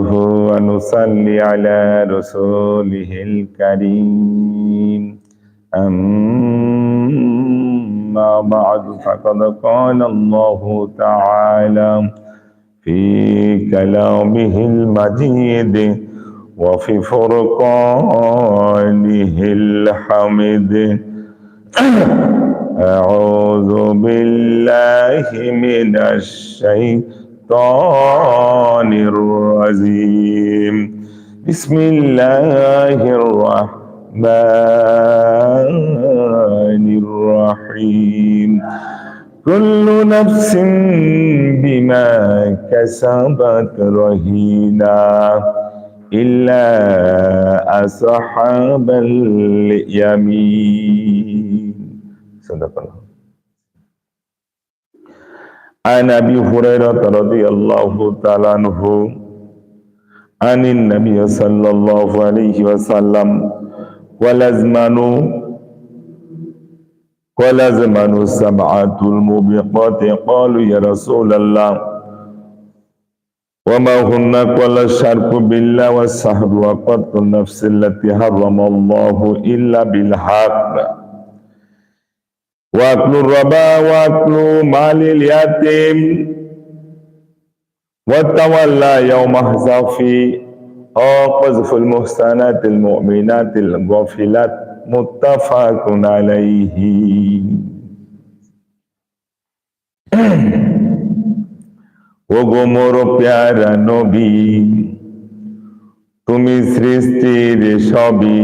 نحمده ونصلي على رسوله الكريم. أما بعد فقد قال الله تعالى في كلامه المجيد وفي فرقانه الحميد. أعوذ بالله من الشيطان الرجيم. بسم الله الرحمن الرحيم. كل نفس بما كسبت رهينا إلا أصحاب اليمين. صدق الله. عن أبي هريرة رضي الله تعالى عنه عن النبي صلى الله عليه وسلم ولزمن ولزمن سبعة الموبقات. قالوا يا رسول الله وما هن قال الشرك بالله والسحر وقتل النفس التي حرم الله إلا بالحق. واكل الربا واكل مال اليتيم وتولى يوم حزافي أو قذف المحسنات المؤمنات الغافلات متفق عليه ওগো মোর প্যারা নবী তুমি সৃষ্টির সবই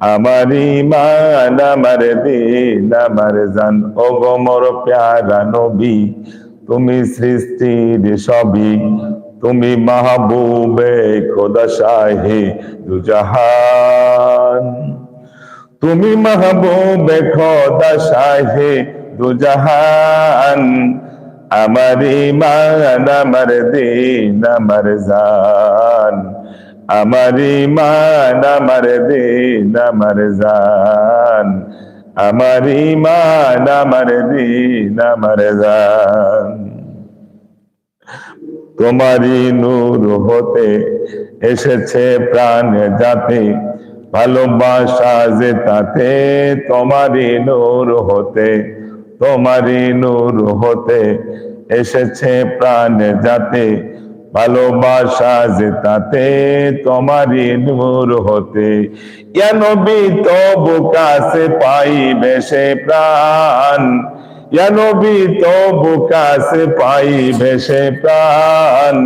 আমার ইমান আমার দিন, আমার জান। ও গোমর প্যারা নবী, তুমি সৃষ্টির সবই। তুমি মাহবুবে খোদা শাহে দুজাহান। তুমি মাহবুবে খোদা শাহে দুজাহান। আমার ইমান আমার দিন, আমার জান। আমার ইমান আমার দিন, আমার জান। আমার ইমান আমার দিন, আমার জান। তোমারই নূর হতে এসেছে প্রাণ যাতে ভালোবাসা যে তাতে তোমারই নূর হতে, তোমারই নূর হতে এসেছে প্রাণ যাতে ভালোবাসা যে তাতে তোমারই নূর হতে। নবী তবু কাছে পাইবে সে প্রাণ। নবী তবু কাছে পাইবে সে প্রাণ।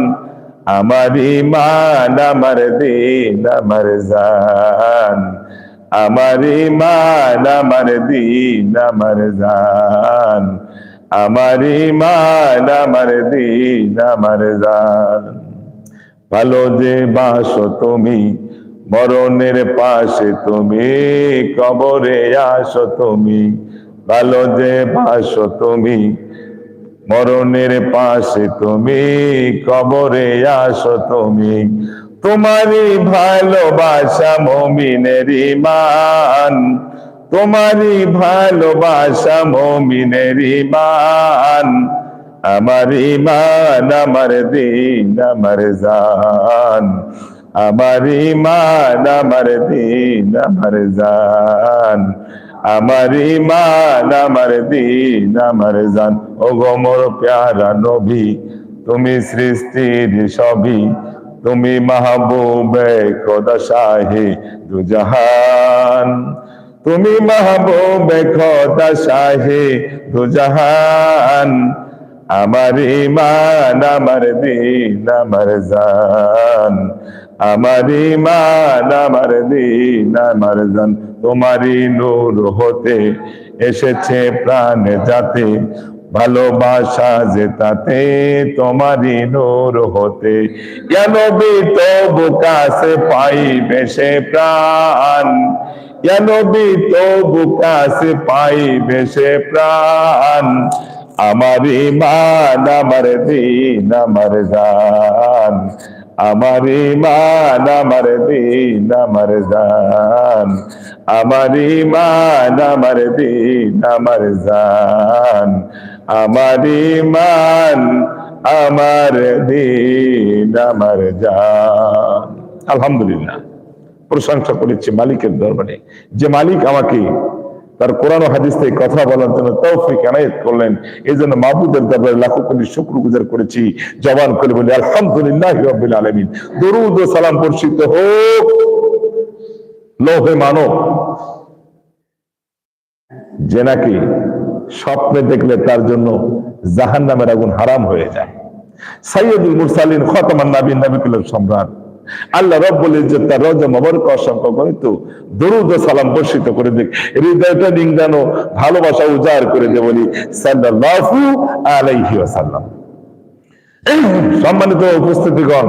আমার ইমান আমার দিন, আমার জান। আমার ইমান আমার দিন, আমার জান। আমার ইমান আমার দিন, আমার জান। ভালো যে বাসো তুমি, মরণের পাশে তুমি, কবরে আসো তুমি। ভালো যে বাসো তুমি, মরণের পাশে তুমি, কবরে আসো তুমি। তোমারই ভালোবাসা মমিনের ইমান তোমারই ভালোবাসা মমিনের ইমান, আমার ইমান, আমার দিন, আমার জান। আমার ইমান, আমার দিন, আমার জান। আমার ইমান, আমার দিন, আমার জান। ও গমর প্যারা নবী, তুমি সৃষ্টির সবই। তুমি মাহবুবে খোদা শাহে দুজাহান। তুমি মাহবুবে খোদা শাহে দুজাহান, আমার ইমান আমার দিন, আমার জান। আমার ইমান আমার দিন, আমার জান। তোমারই নূর হতে এসেছে প্রাণ যাতে ভালোবাসা যে তাতে তোমারই নূর হতে। কেন তবু কাছে পাই বেশে প্রাণ কেন তবু পাই বেশে প্রাণ। আমার ইমান আমার দিন, আমার জান। আমার ইমান আমার দিন, আমার জান। আমার ইমান আমার দিন, আমার জান। আমার ইমান আমার দিন, আমার জান। আলহামদুলিল্লাহ। প্রশংসা করেছি মালিকের দরবারে। যে মালিক আমাকে তার কোরআন হাদিস থেকে কথা বলার জন্য তৌফিক এনায়েত করলেন এই জন্য মাহবুদের দরবারে লাখো কোটি শুক্র গুজার করেছি, জবান করে বলি, আলহামদুলিল্লাহ রবিল আলমিন। দরুদ ও সালাম বর্ষিত হোক লোহে মানব যে নাকি স্বপ্নে দেখলে তার জন্য জাহান নামের আগুন হারাম হয়ে যায়। সাইয়দুল মুরসালিন খতমান নাবিন নবিকুলের সম্রাট। আল্লাহ রব্বুল ইজ্জত তার রজ মবরক অসংখ্য গণিত দরুদ ও সালাম বর্ষিত করে দিক। হৃদয়টা নিংদানো ভালোবাসা উজাড় করে দে বলি। সাল্লাল্লাহু আলাইহি ওয়াসাল্লাম। সম্মানিত উপস্থিতিগণ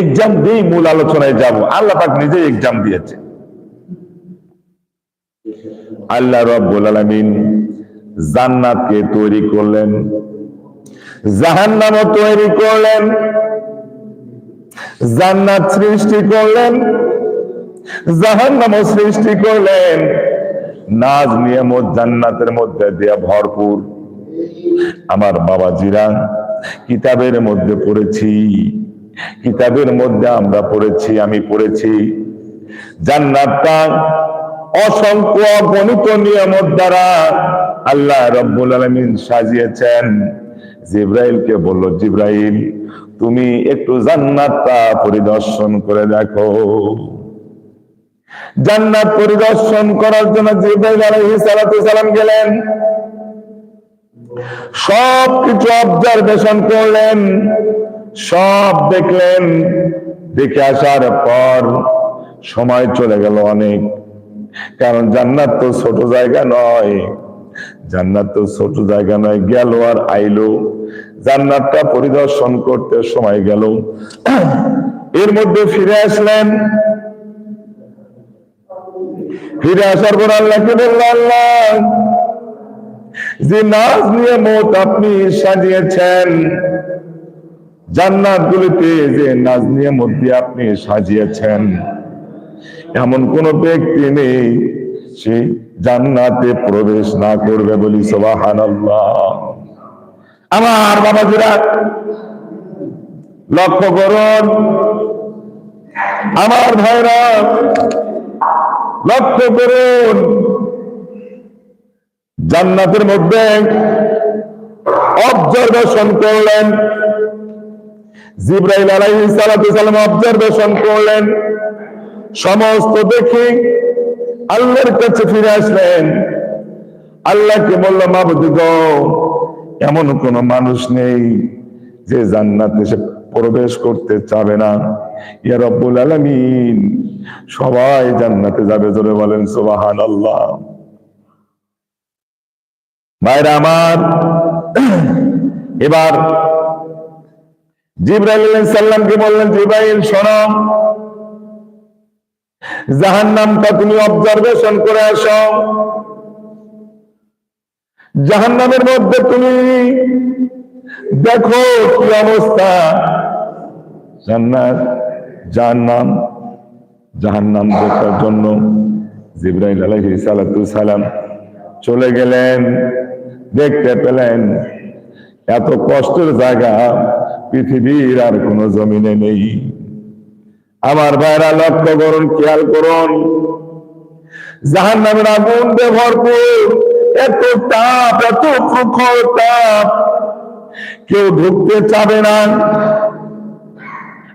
এক্সাম দিয়েই মূল আলোচনায় যাব। আল্লাহ পাক নিজেই এক্সাম দিয়েছে। আল্লাহ রব্বুল আলামিন জান্নাতকে তৈরি করলেন, জাহান্নামও তৈরি করলেন জান্নাত সৃষ্টি করলেন, জাহান্নামও সৃষ্টি করলেন। নাজ নিয়ামত জান্নাতের মধ্যে দেয়া ভরপুর। আমার বাবাজিরা, কিতাবের মধ্যে পড়েছি। কিতাবের মধ্যে আমরা পড়েছি, আমি পড়েছি। জান্নাতটা অসংখ্য গণিত নিয়ামত দ্বারা আল্লাহ রব্বুল আলমিন সাজিয়েছেন। জিব্রাইলকে বলল, জিব্রাইল তুমি একটু জান্নাতটা পরিদর্শন করে দেখো। জান্নাত পরিদর্শন করার জন্য জিব্রাইল আলাইহিস সালাম গেলেন। সব কিছু অবজারভেশন করলেন। সব দেখলেন। দেখে আসার পর সময় চলে গেল অনেক। কারণ জান্নাত তো ছোট জায়গা নয়। জান্নাত তো ছোট জায়গা নয়, গেল আর আইলো। জান্নাতটা পরিদর্শন করতে সময় গেল। এর মধ্যে ফিরে আসলেন। ফিরে আসার পর আল্লাহকে বলল, আল্লাহ, যে নাজ নিয়ে মত আপনি সাজিয়েছেন জান্নাত গুলিতে যে নাজ নিয়ে মধ্যে আপনি সাজিয়েছেন, এমন কোন ব্যক্তি নেই সে জান্নাতে প্রবেশ না করবে বলি সোবাহান আমার বাবা বাবাজিরা, লক্ষ্য করুন। আমার ভাইরা, লক্ষ্য করুন। জান্নাতের মধ্যে অবজারভেশন করলেন। জিব্রাইল আলাইহিস সালাতু সালাম অবজারভেশন করলেন। সমস্ত দেখি আল্লাহর কাছে ফিরে আসলেন। আল্লাহকে বলল মাবুদ গো এমন কোন মানুষ নেই যে জান্নাতে সে প্রবেশ করতে চাবে না। ইয়া রব্বুল আলামিন, সবাই জান্নাতে যাবে জোরে বলেন সুবহান আল্লাহ ভাইরা আমার, এবার জিব্রাইল সালামকে বললেন, জিব্রাইল, শোনো জাহান নামটা তুমি অবজারভেশন করে আসো। জাহান নামের মধ্যে তুমি দেখো কি অবস্থা। জান্নাত, জাহান্নাম জাহান্নাম দেখার জন্য জিব্রাইল আলাইহি সালাতু সালাম চলে গেলেন, দেখতে পেলেন এত কষ্টের জায়গা, পৃথিবীর আর কোনো জমিনে নেই। আমার ভাইরা লক্ষ্য করুন, খেয়াল করুন জাহান নামের আগুন ভরপুর। এত তাপ, এত প্রখর তাপ। কেউ ঢুকতে চাবে না।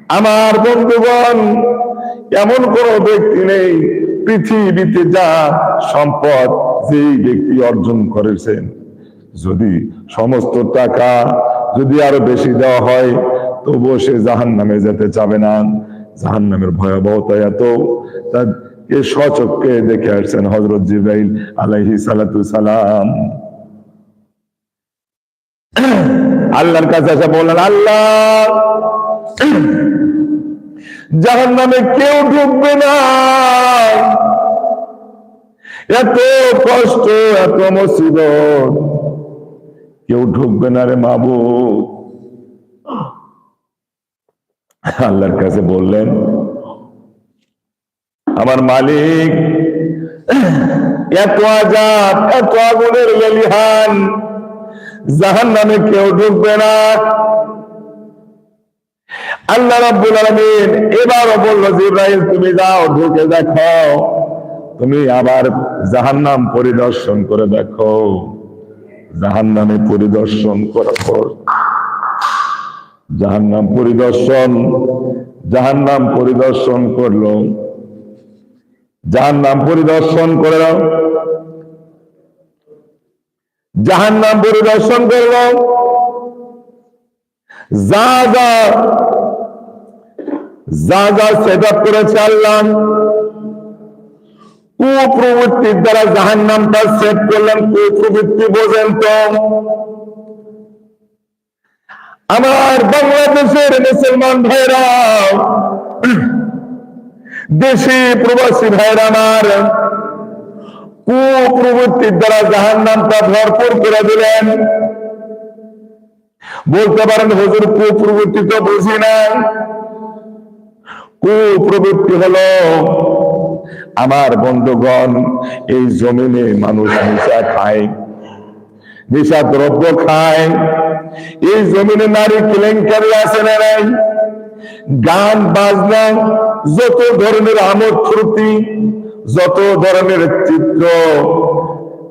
আমার বন্ধুগণ, এমন কোন ব্যক্তি নেই, পৃথিবীতে যা সম্পদ যেই ব্যক্তি অর্জন করেছেন। যদি সমস্ত টাকা যদি আরও বেশি দেওয়া হয়, তবুও সে জাহান নামে যেতে চাবে না। জাহান নামের ভয়াবহতা এত, তার এ সচককে দেখে আসছেন হজরত জিব্রাইল আলাইহি সালাতু সালাম। আল্লাহর কাছে এসে বললেন, আল্লাহ জাহান নামে কেউ ঢুকবে না। এত কষ্ট, এত মুসিবত। কেউ ঢুকবে না রে মাবু আল্লাহর কাছে বললেন আমার মালিক। লেলিহান জাহান নামে কেউ ঢুকবে না। আল্লাহ রাব্বুল আলামিন এবারও বলল ইব্রাহিম তুমি যাও, ঢুকে দেখো। তুমি আবার জাহান্নাম পরিদর্শন করে দেখো। জাহান্নামে পরিদর্শন করার পর জাহান্নাম পরিদর্শন জাহান্নাম পরিদর্শন করল। জাহান্নাম পরিদর্শন করে দাও জাহান্নাম পরিদর্শন করল যা যা যা যা সেট আপ করেছে আল্লাহ, কুপ্রবৃত্তির দ্বারা জাহান নামটা সেট করলেন, কুপ্রবৃত্তি বোঝেন তো। আমার বাংলাদেশের মুসলমান ভাইরা দেশি প্রবাসী ভাইরা আমার, কুপ্রবৃত্তির দ্বারা জাহান নামটা ভরপুর করে দিলেন। বলতে পারেন, হুজুর, কুপ্রবৃত্তি তো বুঝি না। কুপ্রবৃত্তি হলো আমার বন্ধুগণ, এই জমিনে মানুষ নিশা খায় নিশা দ্রব্য খায়। এই জমিনে নারী কেলেঙ্কারি আছে না নাই? গান, বাজনা যত ধরনের আমোদ ফুর্তি যত ধরনের চিত্র,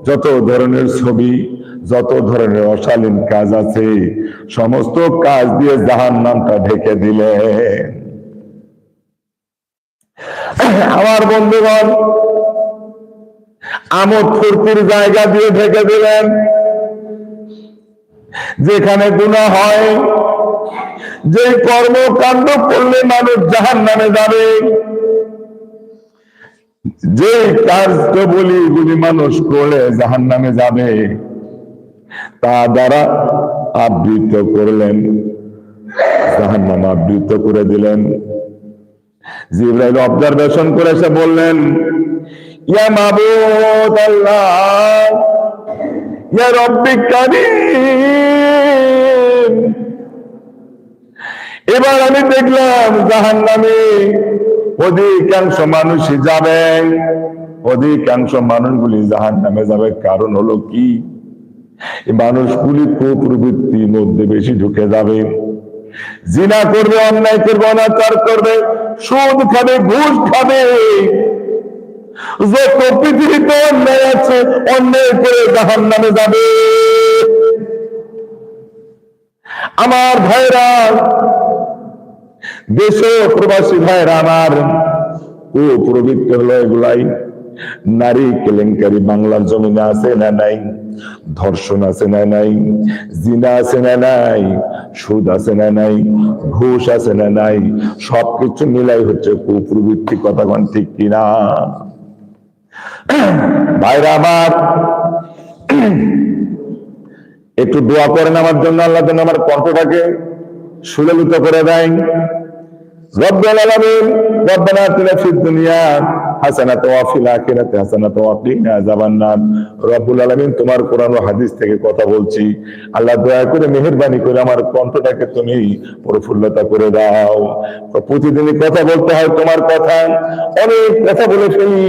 যত ধরনের ছবি, যত ধরনের অশালীন কাজ আছে, সমস্ত কাজ দিয়ে জাহান নামটা ঢেকে দিলেন আমার বন্ধুগণ, আমোদ ফুর্তির জায়গা দিয়ে ঢেকে দিলেন। যেখানে গুণা হয় যে কর্মকাণ্ড করলে মানুষ জাহান নামে যাবে। যে কাজগুলি গুলি মানুষ করলে জাহান নামে যাবে, তা দ্বারা আবৃত করলেন জাহান নাম আবৃত করে দিলেন। জিব্রাইল অবজারভেশন করে এসে বললেন, ইয়া মাবুদ আল্লাহ, ইয়া রব্বি কারীম এবার আমি দেখলাম জাহান নামে অধিকাংশ মানুষই যাবে। অধিকাংশ মানুষগুলি জাহান নামে যাবে। কারণ হলো কি? মানুষগুলি কুপ্রবৃত্তির মধ্যে বেশি ঢুকে যাবে। জিনা করবে, অন্যায় করবে, অনাচার করবে, সুদ খাবে, ঘুষ খাবে। যত পৃথিবীতে অন্যায় আছে, অন্যায় করে জাহান নামে যাবে। আমার ভাইরা দেশ প্রবাসী ভাইরা আমার, ও প্রবৃত্তি হলো এগুলাই, নারী কেলেঙ্কারি বাংলার জমিনে আছে না নাই? ধর্ষণ আছে না নাই? জিনা আছে না নাই? সুদ আছে না নাই? ঘুষ আছে না নাই? সবকিছু মিলাই হচ্ছে কুপ্রবৃত্তি কথাগণ ঠিক কিনা? ভাইরা আমার, একটু দোয়া করেন আমার জন্য, আল্লাহ যেন আমার কণ্ঠটাকে সুললিত করে দেয়। রব্বুল আলামিন তোমার কোরআন ও হাদিস থেকে কথা বলছি। আল্লাহ দয়া করে মেহেরবানি করে আমার কণ্ঠটাকে তুমি প্রফুল্লতা করে দাও। প্রতিদিনই কথা বলতে হয় তোমার কথা। অনেক কথা বলে ফেলি।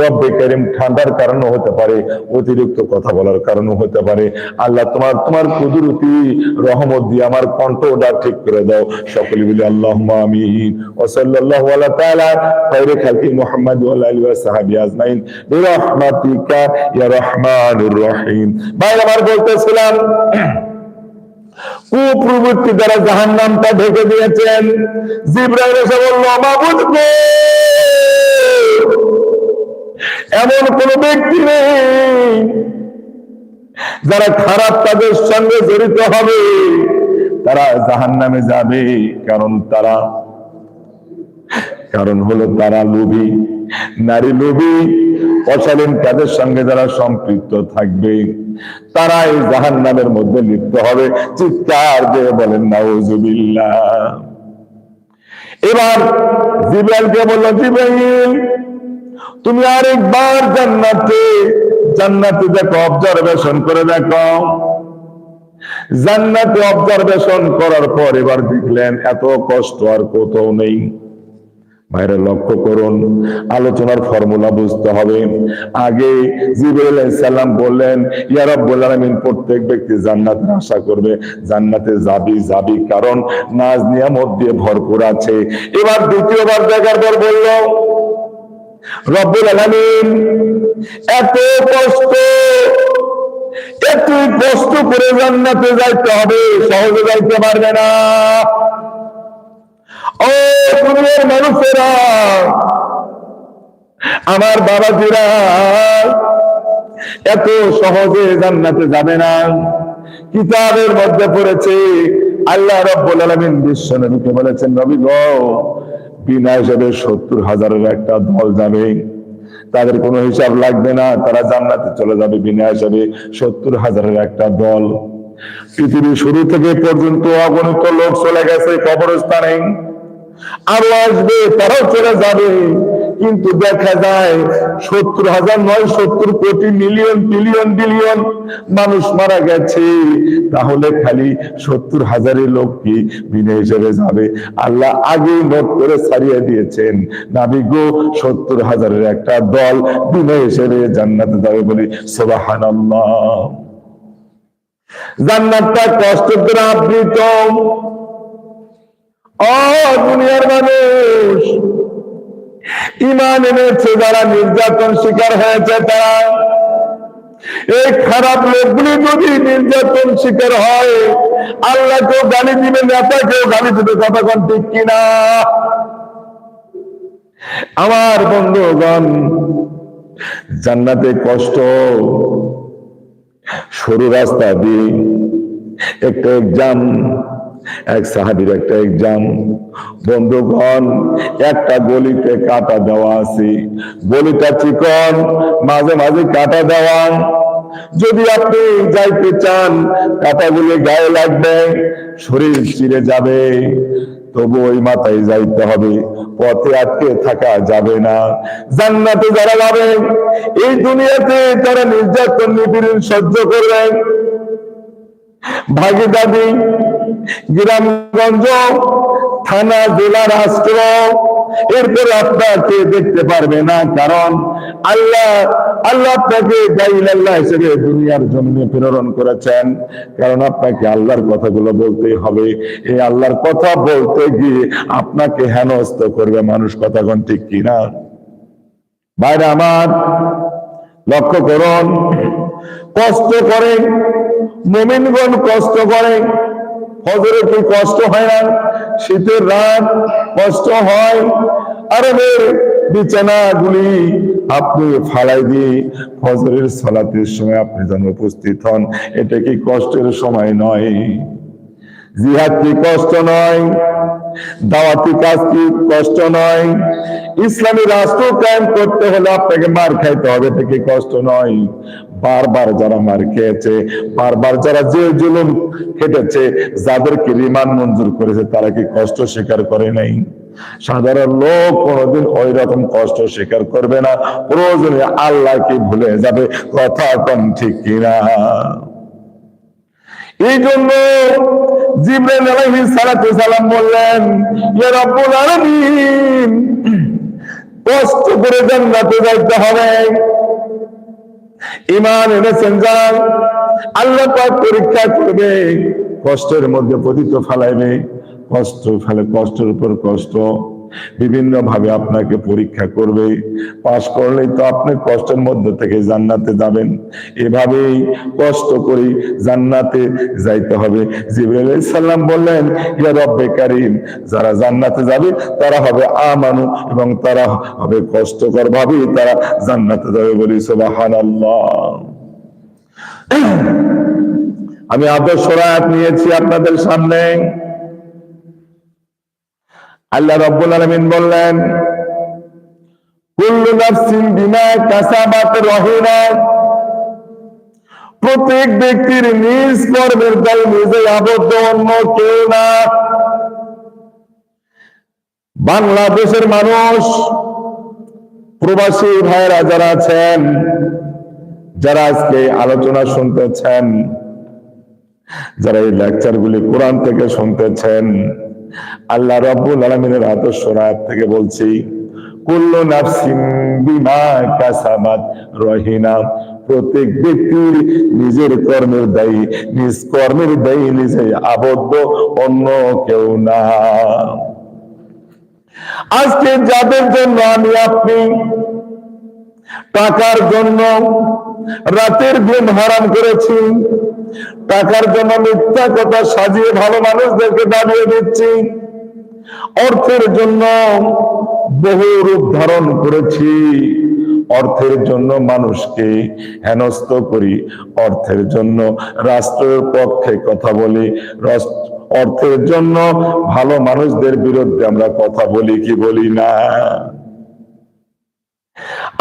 রব্বে কারিম ঠান্ডার কারণও হতে পারে, অতিরিক্ত কথা বলার কারণও হতে পারে। আল্লাহ তোমার তোমার কুদরতি রহমত দিয়ে আমার কণ্ঠটা ঠিক করে দাও। সকলে বলি আল্লাহ আমিন। ও সাল্লাল্লাহু আলা তাআলা খায়রে খালকি মুহাম্মদ ওয়া আলা আলিহি ওয়া আজমাইন। ইয়া রহিম। ভাই, আমার বলতেছিলাম, কুপ্রবৃত্তি দ্বারা জাহান্নামটা ঢেকে দিয়েছেন। জিব্রাইল এসে বলল, মাবুদ এমন কোন ব্যক্তি নেই যারা খারাপ কাজের সঙ্গে জড়িত হবে, তারা জাহান নামে যাবে। কারণ তারা, কারণ হলো তারা লোভী। নারী লোভী, অশালীন কাজের সঙ্গে যারা সম্পৃক্ত থাকবে, তারাই জাহান নামের মধ্যে লিপ্ত হবে। চিৎকার দিয়ে বলেন, নাউজুবিল্লাহ। এবার জিব্রাইলকে বলল, জিব্রাইল তুমি আরেকবার জান্নাতে জান্নাতে দেখো অবজারভেশন করে দেখো। জান্নাতে অবজারভেশন করার পর এবার দেখলেন, এত কষ্ট আর কোথাও নেই। বাইরে লক্ষ্য করুন, আলোচনার ফর্মুলা বুঝতে হবে। আগে জিবরাইল সালাম বললেন, ইয়া রাব্বুল প্রত্যেক ব্যক্তি জান্নাতের আশা করবে। জান্নাতে যাবি যাবি কারণ নাজ নিয়ামত দিয়ে ভরপুর আছে। এবার দ্বিতীয়বার দেখার পর বলল রব্বুল আলামিন, এত কষ্ট এত কষ্ট করে জান্নাতে যাইতে হবে, সহজে যাইতে পারবে না। ও দুনিয়ার মানুষেরা, আমার বাবাজিরা, এত সহজে জান্নাতে যাবে না। কিতাবের মধ্যে পড়েছে, আল্লাহ রব্বুল আলামিন বিশ্ব নবীকে বলেছেন নবী গো বিনা হিসাবে সত্তর হাজারের একটা দল যাবে। তাদের কোনো হিসাব লাগবে না, তারা জান্নাতে চলে যাবে বিনা হিসাবে সত্তর হাজারের একটা দল। পৃথিবীর শুরু থেকে পর্যন্ত অগণিত লোক চলে গেছে কবরস্থানে। আরও আসবে, তারাও চলে যাবে। কিন্তু দেখা যায় সত্তর হাজার নয় সত্তর কোটি মিলিয়ন বিলিয়ন বিলিয়ন মানুষ মারা গেছে। তাহলে খালি সত্তর হাজারের লোক কি বিনা হিসেবে যাবে? আল্লাহ আগে নোট করে ছাড়িয়ে দিয়েছেন। নাবি গো, সত্তর হাজারের একটা দল বিনা হিসেবে জান্নাতে যাবে বলি সোবাহান জান্নাতটা কষ্ট করে আবৃত। ও দুনিয়ার মানুষ। ইমান এনেছে, যারা নির্যাতন শিকার হয়েছে তারা। এই খারাপ লোকগুলি যদি নির্যাতন শিকার হয়, আল্লাহকেও গালি দিবে, নেতাকেও গালি দিবে কতক্ষণ ঠিক কিনা? আমার বন্ধুগণ, জান্নাতে কষ্ট, সরু রাস্তা দিয়ে একটা এক্সাম এক সাহাবির একটা এক্সাম বন্ধুগণ, একটা গলিতে কাটা দেওয়া আছে। গলিটা চিকন, মাঝে মাঝে কাটা দেওয়া। যদি আপনি যাইতে চান, কাটাগুলি গায়ে লাগবে, শরীর চিরে যাবে। তবু ওই মাথায় যাইতে হবে, পথে আটকে থাকা যাবে না। জান্নাতে যারা যাবে, এই দুনিয়াতে তারা নির্যাতন, নিপীড়ন সহ্য করবেন করবে। ভাগিদারি গ্রামগঞ্জ, থানা, জেলা, রাষ্ট্র, এরপরে আপনাকে দেখতে পারবে না, কারণ আল্লাহ আল্লাহ আপনাকে গাইলাল্লাহ হিসেবে দুনিয়ার জন্য প্রেরণ করেছেন। কারণ আপনাকে আল্লাহর কথাগুলো বলতেই হবে। এই আল্লাহর কথা বলতে গিয়ে আপনাকে হেনস্ত করবে মানুষ কথাগণ ঠিক কিনা? বাইরে আমার, লক্ষ্য করুন, কষ্ট করে মোমিনগণ কষ্ট করে ফজরে কি কষ্ট হয় না? শীতের রাত কষ্ট হয়। আরবের বিছানাগুলি আপনি ফালাই দিয়ে ফজরের সালাতের সময় আপনি যেন উপস্থিত হন, এটা কি কষ্টের সময় নয়? জিহাদ কি কষ্ট নয়? দাওয়াতি কাজ কি কষ্ট নয়? ইসলামী রাষ্ট্র কায়েম করতে হলে আপনাকে মার খাইতে হবে এটা কি কষ্ট নয়। বারবার যারা মার খেয়েছে, বারবার যারা যে জুলুম খেটেছে, যাদেরকে রিমান্ড মঞ্জুর করেছে, তারা কি কষ্ট স্বীকার করে নাই? সাধারণ লোক কোনোদিন ওই রকম কষ্ট স্বীকার করবে না। প্রয়োজনে আল্লাহকে ভুলে যাবে? কথা কম ঠিক কিনা? এই জন্য জিব্রাইল আলাইহিস সালাম বললেন, ইয়া রাব্বুল আলামিন কষ্ট করে জান্নাতে যাইতে হবে। ইমান এনেছেন যান আল্লাহ পাক পরীক্ষা করবে, কষ্টের মধ্যে পতিত ফেলাইবে কষ্ট ফেলে কষ্টের উপর কষ্ট। বিভিন্ন ভাবে আপনাকে পরীক্ষা করবে। পাশ করলেই তো আপনি কষ্টের মধ্যে থেকে জান্নাতে যাবেন। এভাবেই কষ্ট করি জান্নাতে যাইতে হবে। জিবরাইল সাল্লাম বললেন, ইয়া রব্বে কারিম, যারা জান্নাতে যাবে, তারা হবে আমানু এবং তারা হবে কষ্টকর ভাবেই তারা জান্নাতে যাবে বলি সুবহানাল্লাহ। আমি আদর্শ রায়াত নিয়েছি আপনাদের সামনে। আল্লাহ রব্বুল আলমিন বললেন, কুল্লু নাফসিন বিমা কাসাবাত রহিনা প্রত্যেক ব্যক্তির নিজ কর্মের দায় নিজে আবদ্ধ, অন্য কেউ না। বাংলাদেশের মানুষ, প্রবাসী ভাইয়েরা যারা আছেন, যারা আজকে আলোচনা শুনতেছেন, যারা এই লেকচার গুলি কোরআন থেকে শুনতেছেন আল্লাহ রব্বুল আলমিনের আদর্শ রাত থেকে বলছি বিমা কাসাবাত রহিনা। প্রত্যেক নিজের কর্মের দায়ী, নিজ কর্মের দায়ী, নিজে আবদ্ধ, অন্য কেউ না। আজকে যাদের জন্য আমি আপনি টাকার জন্য রাতের ঘুম হারাম করেছি টাকার জন্য মিথ্যা কথা সাজিয়ে ভালো মানুষদেরকে দাঁড়িয়ে দিচ্ছি। অর্থের জন্য বহু রূপ ধারণ করেছি। অর্থের জন্য মানুষকে হেনস্থ করি। অর্থের জন্য রাষ্ট্রের পক্ষে কথা বলি। অর্থের জন্য ভালো মানুষদের বিরুদ্ধে আমরা কথা বলি কি বলি না।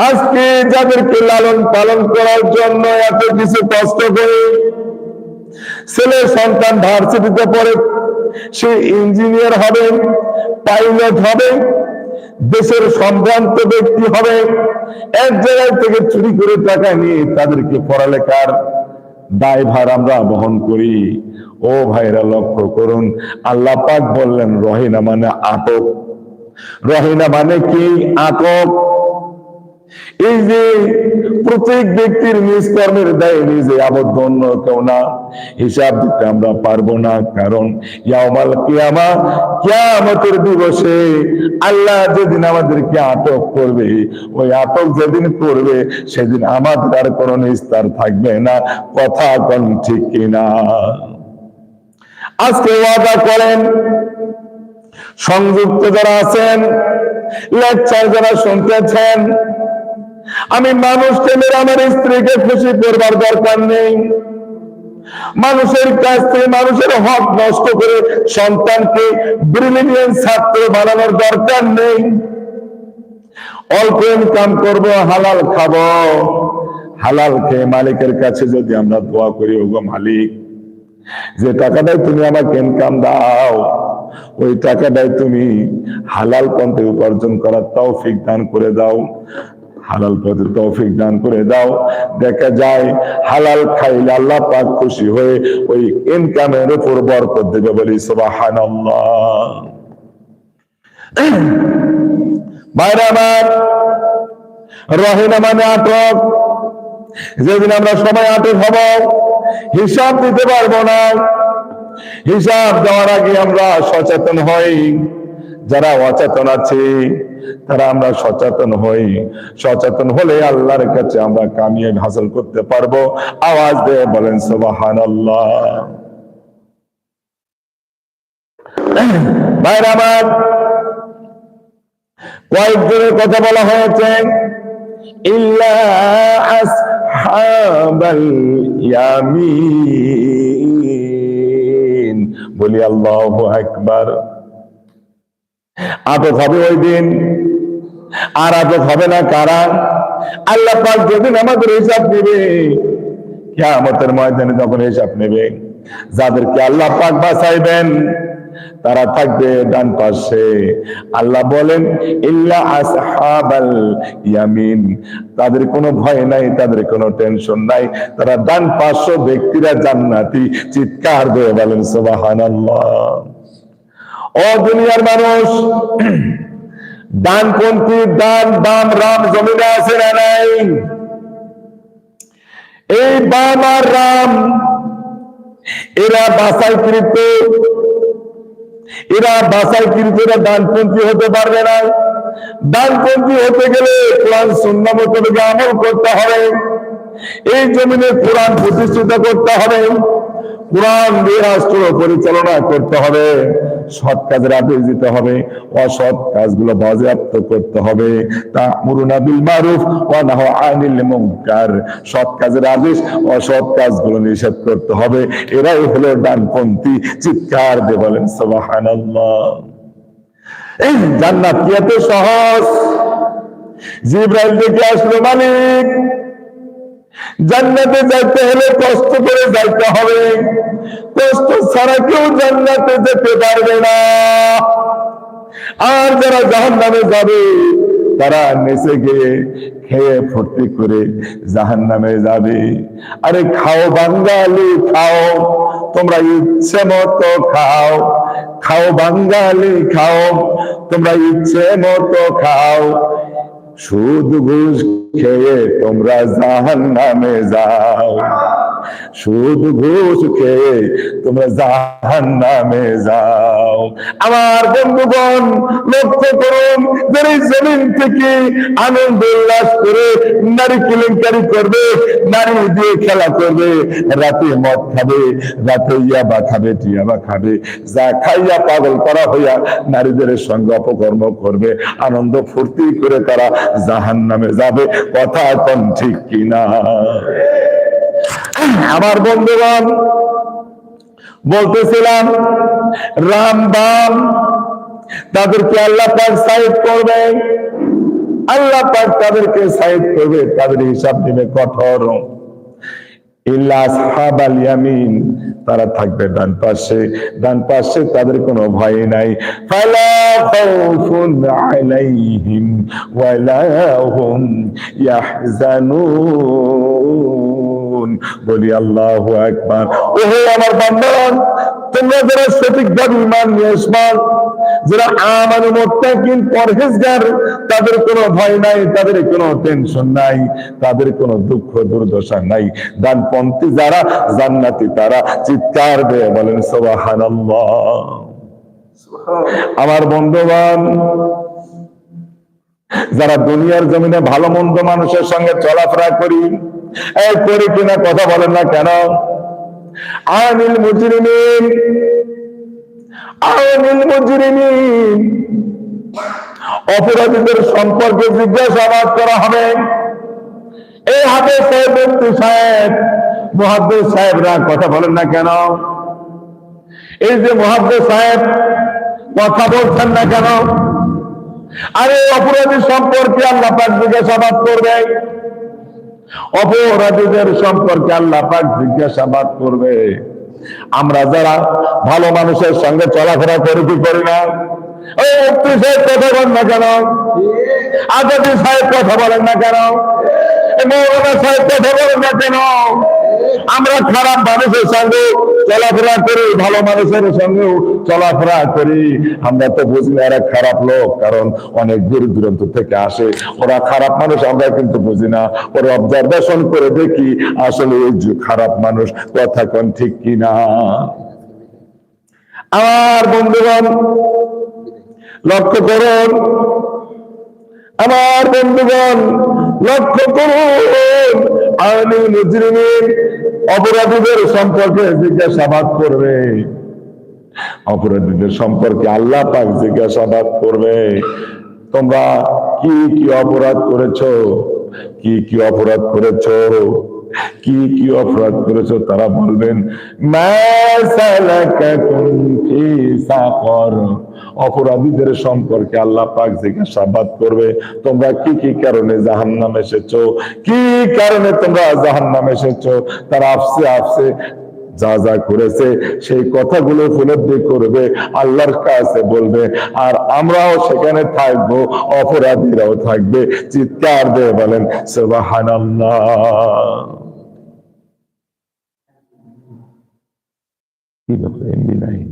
আজকে যাদেরকে লালন পালন করার জন্য এত কিছু কষ্ট করে ছেলে সন্তান ভার্সিটিতে পড়ে, সে ইঞ্জিনিয়ার হবে, পাইলট হবে, দেশের সম্ভ্রান্ত ব্যক্তি হবে, এক জায়গায় থেকে চুরি করে টাকা নিয়ে তাদেরকে পড়ালেখার দায়ভার আমরা বহন করি। ও ভাইরা লক্ষ্য করুন, আল্লাহ পাক বললেন, রহিনা মানে আটক। রহিনা মানে কি? আটক। এই যে প্রত্যেক ব্যক্তির নিজ কর্মের দায়ে নিজে আবদ্ধ, অন্য কেউ না। হিসাব দিতে আমরা পারব না, কারণ ইয়ামাল কিয়ামা, কিয়ামতের দিবসে আল্লাহ যেদিন আমাদেরকে আটক করবে, ওই আটক যেদিন করবে, সেদিন আমাদের আর কোনো নিস্তার থাকবে না। কথা কোন ঠিক কিনা? আজকে ওয়াদা করেন, সংযুক্ত যারা আছেন, লেকচার যারা শুনতেছেন আমি মানুষকে মেরে আমার স্ত্রীকে খুশি করবার দরকার নেই। মানুষের কাছ থেকে মানুষের হক নষ্ট করে সন্তানকে ব্রিলিনিয়ান ছাত্র বানানোর দরকার নেই। অল্প ইনকাম করব, হালাল খাব। হালাল খেয়ে মালিকের কাছে যদি আমরা দোয়া করি, ওগো মালিক, যে টাকাটাই তুমি আমাকে ইনকাম দাও, ওই টাকাটাই তুমি হালাল পন্থে উপার্জন করার তৌফিক দান করে দাও। হালাল পথে তৌফিক দান করে দাও। দেখা যায়, হালাল খাইলে আল্লাহ পাক খুশি হয়ে ওই ইনকামের উপর বরকত দেবে বলি, সুবহানাল্লাহ। ভাইরা আমার রহিনা মানে আটক যেদিন আমরা সবাই আটক হব, হিসাব দিতে পারব না। হিসাব দেওয়ার আগে আমরা সচেতন হই। যারা অচেতন আছে, তারা আমরা সচেতন হই। সচেতন হলে আল্লাহর কাছে আমরা কামিয়াবি হাসিল করতে পারব। আওয়াজ দিয়ে বলেন সুবাহান আল্লাহ ভাইরা আমার, কয়েকজনের কথা বলা হয়েছে বলি আল্লাহু আকবার। আটক হবে ওই দিন। আর আটক হবে না কারা? আল্লাহ পাক যেদিন আমাদের হিসাব নেবে কিয়ামতের ময়দানে যখন হিসাব নেবে। যাদেরকে আল্লাহ পাক বাঁচাইবেন, তারা থাকবে ডান পাশে। আল্লাহ বলেন, ইল্লা আসহাবাল ইয়ামিন। তাদের কোনো ভয় নাই, তাদের কোনো টেনশন নাই। তারা ডান পার্শ্ব ব্যক্তিরা জান্নাতি, চিৎকার দিয়ে বলেন, সুবহানাল্লাহ। ও দুনিয়ার মানুষ ডানপন্থী ডান বাম রাম জমিনে আছে না নাই? এই বাম আর রাম, এরা বাসাইকৃত এরা বাসাইকৃত এরা ডানপন্থী হতে পারবে না? ডানপন্থী হতে গেলে কোরআন সুন্নাহ মোতাবেক আমল করতে হবে, এই জমিনে কোরআন প্রতিষ্ঠিত করতে হবে, কোরআন দিয়ে রাষ্ট্র পরিচালনা করতে হবে। সৎ কাজের আদেশ দিতে হবে, অসৎ কাজগুলো বাজেয়াপ্ত করতে হবে। তা মুরুনা বিল মারুফ ওয়া নাহু আনিল মুনকার। সৎ কাজের আদেশ অসৎ কাজগুলো নিষেধ করতে হবে। এরাই হলো ডানপন্থী চিৎকার দিয়ে বলেন, সুবহানাল্লাহ। এই জান্নাত কি এত সহজ? জিব্রাইল দেখে আসলো মালিক। জান্নাতে যাইতে হলে কষ্ট করে যাইতে হবে। কষ্ট ছাড়া কেউ জান্নাতে যেতে পারবে না। আর যারা জাহান নামে যাবে, তারা নেচে গিয়ে খেয়ে ফুর্তি করে জাহান নামে যাবে। আরে খাও বাঙ্গালি খাও। তোমরা ইচ্ছে মতো খাও। খাও বাঙ্গালি খাও। তোমরা ইচ্ছে মতো খাও। সুদ ঘুষ খেয়ে তোমরা জাহান নামে যাও। সুদ ঘুষ তোমরা জাহান নামে যাও। আমার বন্ধুগণ, লক্ষ্য করুন যে এই জমিন থেকে আনন্দ উল্লাস করে নারী কেলেঙ্কারি করবে, নারী দিয়ে খেলা করবে, রাতে মদ খাবে, রাতে ইয়াবা খাবে, টিয়াবা খাবে, যা খাইয়া পাগল করা হইয়া নারীদের সঙ্গে অপকর্ম করবে, আনন্দ ফুর্তি করে তারা জাহান নামে যাবে। কথা এখন ঠিক কিনা? আমার বন্ধুগণ, বলতেছিলাম, রাম বাম তাদেরকে আল্লাহ পাক সাইড করবে। আল্লাহ পাক তাদেরকে সাইড করবে, তাদের হিসাব দিবে কঠোর। তারা থাকবে ডান পাশে। ডান পাশে তাদের কোনো ভয় নাই। আলাইহিম, ওয়ালা বলি আল্লাহু আকবার। ওহে আমার বান্দাগণ তোমরা যারা সঠিকভাবে ইমান নিয়ে যারা আমানু মুত্তাকিন পরহেজগার তাদের কোনো ভয় নাই তাদের কোনো টেনশন নাই তাদের কোনো দুঃখ দুর্দশা নাই। ডানপন্থী যারা জান্নাতি তারা চিৎকার দিয়ে বলেন সুবহানাল্লাহ। আমার বন্ধুগণ যারা দুনিয়ার জমিনে ভালো মন্দ মানুষের সঙ্গে চলাফেরা করি এই করি কিনা কথা বলেন না কেন? আনিল মুজরিমিন আনিল মুজরিমিন। অপরাধীদের সম্পর্কে জিজ্ঞাসাবাদ করা হবে। এই হাতে সাহেব মুফতি সাহেব মহাদ্দেশ সাহেবরা কথা বলেন না কেন? এই যে মহাদ্দেশ সাহেব, কথা বলছেন না কেন? আরে অপরাধী সম্পর্কে আল্লাহ জিজ্ঞাসাবাদ করবে অপরাধীদের সম্পর্কে আল্লাহ পাক জিজ্ঞাসাবাদ করবে। আমরা যারা ভালো মানুষের সঙ্গে চলাফেরা করি কি করি না? আমরা খারাপ মানুষের সঙ্গে চলাফেরা করি, ভালো মানুষের সঙ্গেও চলাফেরা করি। আমরা তো বুঝি এরা খারাপ লোক, কারণ অনেক দূর দূরান্ত থেকে আসে। ওরা খারাপ মানুষ, আমরা কিন্তু বুঝি না। ওরা অবজারভেশন করে দেখি আসলে ওই খারাপ মানুষ, কথা কোন ঠিক কিনা? আমার বন্ধুগণ লক্ষ্য করুন। আমার বন্ধুগণ, লক্ষ্য করুন। আইনি মুজরিমিন অপরাধীদের সম্পর্কে জিজ্ঞাসাবাদ করবে। অপরাধীদের সম্পর্কে আল্লাহ পাক জিজ্ঞাসাবাদ করবে। তোমরা কি কি অপরাধ করেছ? কি কি অপরাধ করেছ? কি কি অপরাধ করেছ তারা বলবেন অপরাধীদের সম্পর্কে আল্লাহ পাক জিজ্ঞাসাবাদ করবে, তোমরা কি কি কারণে জাহান্নামে এসেছ? কি কারণে তোমরা জাহান্নামে এসেছ? তারা আফসে আফসে যা যা করেছে, সেই কথাগুলো উপলব্ধি করবে, আল্লাহর কাছে বলবে, আর আমরাও সেখানে থাকব, অপরাধীরাও থাকবে, চিৎকার দিয়ে বলেন, সুবহানাল্লাহ। কি ব্যাপার এমনি নাই?